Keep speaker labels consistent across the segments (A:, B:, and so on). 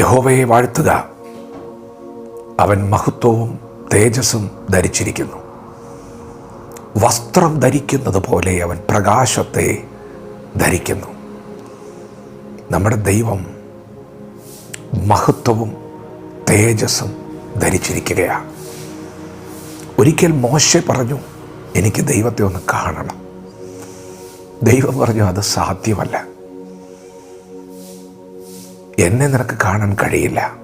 A: യഹോവയെ വാഴ്ത്തുക. അവൻ മഹത്വവും തേജസ്സും ധരിച്ചിരിക്കുന്നു. വസ്ത്രം ധരിക്കുന്നത് പോലെ അവൻ പ്രകാശത്തെ ധരിക്കുന്നു. നമ്മുടെ ദൈവം മഹത്വവും തേജസ്സും ധരിച്ചിരിക്കുകയാണ് ഒരിക്കൽ മോശ പറഞ്ഞു എനിക്ക് ദൈവത്തെ ഒന്ന് കാണണം. ദൈവം പറഞ്ഞു അത് സാധ്യമല്ല. എന്നെ നിനക്ക് കാണാൻ കഴിയില്ല.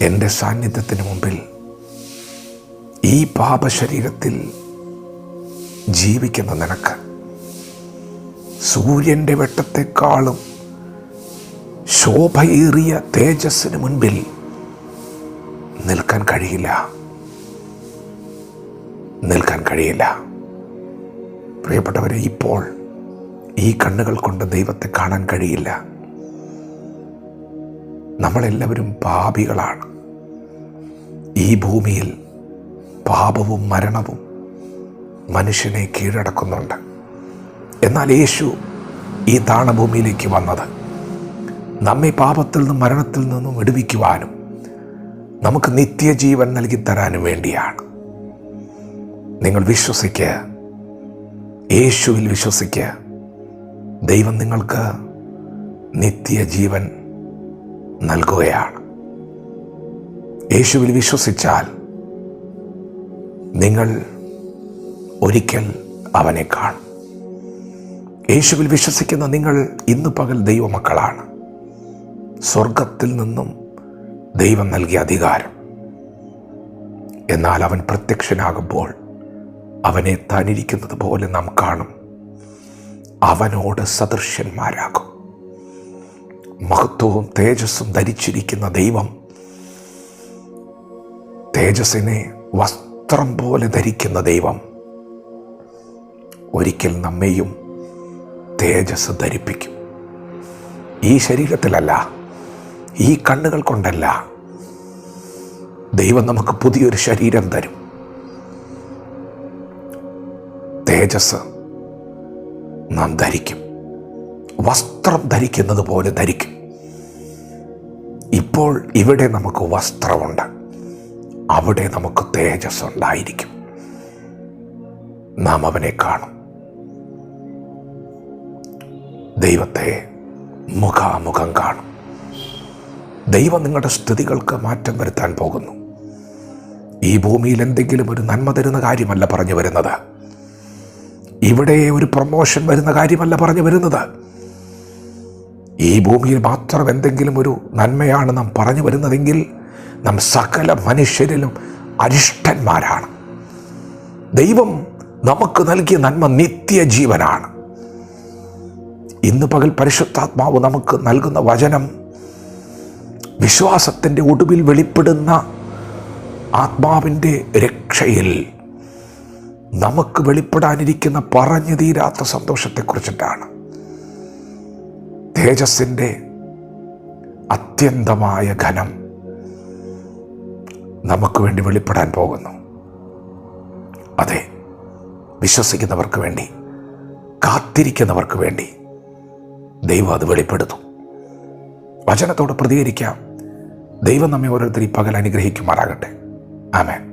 A: എന്റെ സാന്നിധ്യത്തിന് മുമ്പിൽ ഈ പാപശരീരത്തിൽ ജീവിക്കുന്ന നിനക്ക് സൂര്യന്റെ വെട്ടത്തെക്കാളും ശോഭയേറിയ തേജസ്സിന് മുൻപിൽ നിൽക്കാൻ കഴിയില്ല. നിൽക്കാൻ കഴിയില്ല. പ്രിയപ്പെട്ടവരെ ഇപ്പോൾ ഈ കണ്ണുകൾ കൊണ്ട് ദൈവത്തെ കാണാൻ കഴിയില്ല. നമ്മളെല്ലാവരും പാപികളാണ്. ഈ ഭൂമിയിൽ പാപവും മരണവും മനുഷ്യനെ കീഴടക്കുന്നുണ്ട്. എന്നാൽ യേശു ഈ താണഭൂമിയിലേക്ക് വന്നത് നമ്മെ പാപത്തിൽ നിന്നും മരണത്തിൽ നിന്നും വിടുവിക്കുവാനും നമുക്ക് നിത്യജീവൻ നൽകി തരാനും വേണ്ടിയാണ്. നിങ്ങൾ വിശ്വസിക്കുക യേശുവിൽ വിശ്വസിക്കുക ദൈവം നിങ്ങൾക്ക് നിത്യജീവൻ നൽകുകയാണ്. യേശുവിൽ വിശ്വസിച്ചാൽ നിങ്ങൾ ഒരിക്കൽ അവനെ കാണും. യേശുവിൽ വിശ്വസിക്കുന്ന നിങ്ങൾ ഇന്ന് പകൽ ദൈവമക്കളാണ്. സ്വർഗത്തിൽ നിന്നും ദൈവം നൽകിയ അധികാരം. എന്നാൽ അവൻ പ്രത്യക്ഷനാകുമ്പോൾ അവനെ താനിരിക്കുന്നത് പോലെ നാം കാണും. അവനോട് സദൃശ്യന്മാരാകും മഹത്വവും തേജസ്സും ധരിച്ചിരിക്കുന്ന ദൈവം തേജസ്സിനെ വസ്ത്രം പോലെ ധരിക്കുന്ന ദൈവം ഒരിക്കൽ നമ്മെയും തേജസ് ധരിപ്പിക്കും. ഈ ശരീരത്തിലല്ല ഈ കണ്ണുകൾ കൊണ്ടല്ല ദൈവം നമുക്ക് പുതിയൊരു ശരീരം തരും. തേജസ് നാം ധരിക്കും. വസ്ത്രം ധരിക്കുന്നത് പോലെ ധരിക്കും. ഇപ്പോൾ ഇവിടെ നമുക്ക് വസ്ത്രമുണ്ട്. അവിടെ നമുക്ക് തേജസ് ഉണ്ടായിരിക്കും നാം അവനെ കാണും. ദൈവത്തെ മുഖാമുഖം കാണും. ദൈവം നിങ്ങളുടെ സ്ഥിതികൾക്ക് മാറ്റം വരുത്താൻ പോകുന്നു. ഈ ഭൂമിയിൽ എന്തെങ്കിലും ഒരു നന്മ തരുന്ന കാര്യമല്ല പറഞ്ഞു വരുന്നത്. ഇവിടെ ഒരു പ്രൊമോഷൻ വരുന്ന കാര്യമല്ല പറഞ്ഞു വരുന്നത്. ഈ ഭൂമിയിൽ മാത്രം എന്തെങ്കിലും ഒരു നന്മയാണ് നാം പറഞ്ഞു വരുന്നതെങ്കിൽ നാം സകല മനുഷ്യരിലും അരിഷ്ടന്മാരാണ്. ദൈവം നമുക്ക് നൽകിയ നന്മ നിത്യജീവനാണ്. ഇന്ന് പകൽ പരിശുദ്ധാത്മാവ് നമുക്ക് നൽകുന്ന വചനം വിശ്വാസത്തിന്റെ ഒടുവിൽ വെളിപ്പെടുന്ന ആത്മാവിന്റെ രക്ഷയിൽ നമുക്ക് വെളിപ്പെടാനിരിക്കുന്ന പറഞ്ഞു തീരാത്ത സന്തോഷത്തെക്കുറിച്ചിട്ടാണ്. തേജസ്സിന്റെ അത്യന്തമായ ഘനം നമുക്ക് വേണ്ടി വെളിപ്പെടാൻ പോകുന്നു. അതെ വിശ്വസിക്കുന്നവർക്ക് വേണ്ടി കാത്തിരിക്കുന്നവർക്ക് വേണ്ടി ദൈവം അത് വെളിപ്പെടുത്തും വചനത്തോട് പ്രതികരിക്കാം. ദൈവം നമ്മെ ഓരോരുത്തർ ഈ പകൽ അനുഗ്രഹിക്കുമാറാകട്ടെ. ആമേൻ.